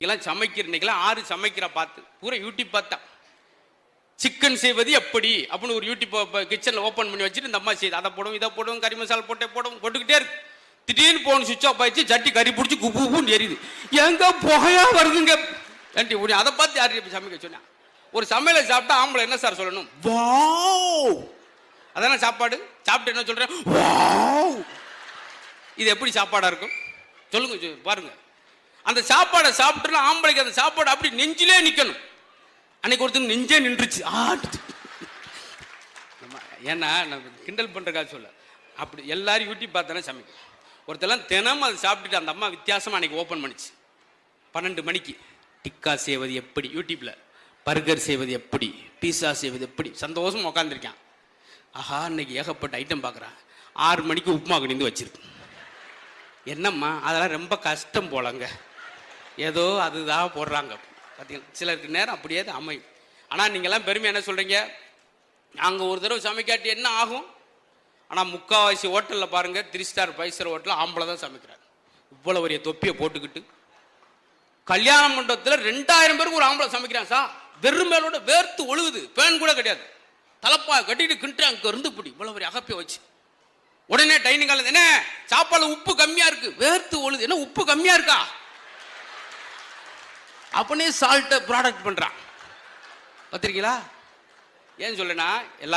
இதெல்லாம் சமைக்கிற இன்னைக்கெல்லாம் ஆறு சமைக்கிற பார்த்து. பூரா யூடியூப் பார்த்தா. சிக்கன் செய்வது எப்படி? அப்படின்னு ஒரு யூடியூப் கிச்சனில் ஓப்பன் பண்ணி வச்சுட்டு இந்த அம்மா செய்யுது அதை போடும் இதை போடும் கறி மசாலா போட்டே போடும் போட்டுக்கிட்டே இருக்கு. திடீர்னு போன் சுவிட்ச் ஆஃப் ஆயிடுச்சு சட்டி கறி பிடிச்சி குப்பு குப்புன்னு எரியுது. எங்க புகையா வருதுங்க? ஏன்டி உடனே அதை பார்த்து யார் இப்படி சமைக்க சொன்னா? ஒரு சமையலை சாப்பிட்டா ஆம்பளை என்ன சார் சொல்லணும்? வாவ்! அதானே சாப்பாடு? சாப்பிட்டு என்ன சொல்றேன் வாவ்! இது எப்படி சாப்பாடா இருக்கும்? சொல்லுங்க சொ- பாருங்க. அந்த சாப்பாடை சாப்பிட்டுனா ஆம்பளைக்கு அந்த சாப்பாடு அப்படி நெஞ்சிலே நிற்கணும் அன்னைக்கு ஒருத்தர் நெஞ்சே நின்றுச்சு. ஆட்டு நம்ம ஏன்னா நம்ம கிண்டல் பண்ணுறக்கா சொல்ல. அப்படி எல்லாரும் யூடியூப் பார்த்தானே சமைக்கும். ஒருத்தெல்லாம் தினமும் அதை சாப்பிட்டுட்டு அந்த அம்மா வித்தியாசமாக அன்னைக்கு ஓப்பன் பண்ணிச்சு. பன்னெண்டு மணிக்கு. டிக்கா செய்வது எப்படி? யூடியூப்பில் பர்கர் செய்வது எப்படி? பீஸா செய்வது எப்படி? சந்தோஷமாக உட்காந்துருக்கான் ஆஹா இன்னைக்கு ஏகப்பட்ட ஐட்டம் பார்க்குறான் ஆறு மணிக்கு உப்புமா கணிந்து வச்சிருக்கேன் என்னம்மா அதெல்லாம் ரொம்ப கஷ்டம் போலங்க. ஏதோ அதுதான் போடுறாங்க. பார்த்தீங்களா சிலருக்கு நேரம் அப்படியே தான் அமையும். ஆனால் நீங்கள்லாம் பெருமை என்ன சொல்கிறீங்க நாங்கள் ஒரு தடவை சமைக்காட்டி என்ன ஆகும்? ஆனால் முக்கால்வாசி ஹோட்டலில் பாருங்கள் த்ரீ ஸ்டார் ஃபைவ் ஸ்டார் ஹோட்டலில் ஆம்பளை தான் சமைக்கிறாங்க இவ்வளோ பெரிய தொப்பியை போட்டுக்கிட்டு. கல்யாண மண்டபத்தில் ரெண்டாயிரம் பேருக்கு ஒரு ஆம்பளை சமைக்கிறான் சார். வெறும் மேலோட வேர்த்து ஒழுகுது. பேன் கூட கிடையாது. தலப்பா கட்டிட்டு கிண்டு அங்கே இருந்து பிடி. இவ்வளோ பெரிய அகப்பிய வச்சு. உடனே டைனிங் ஹாலில் என்ன? சாப்பாடு உப்பு கம்மியாக இருக்குது வேர்த்து ஒழுது என்ன உப்பு கம்மியாக இருக்கா? அப்படியே சால்ட்டை ப்ராடக்ட் பண்றான். பார்த்திருக்கீங்களா? ஏன் சொல்லனா எல்லாரும்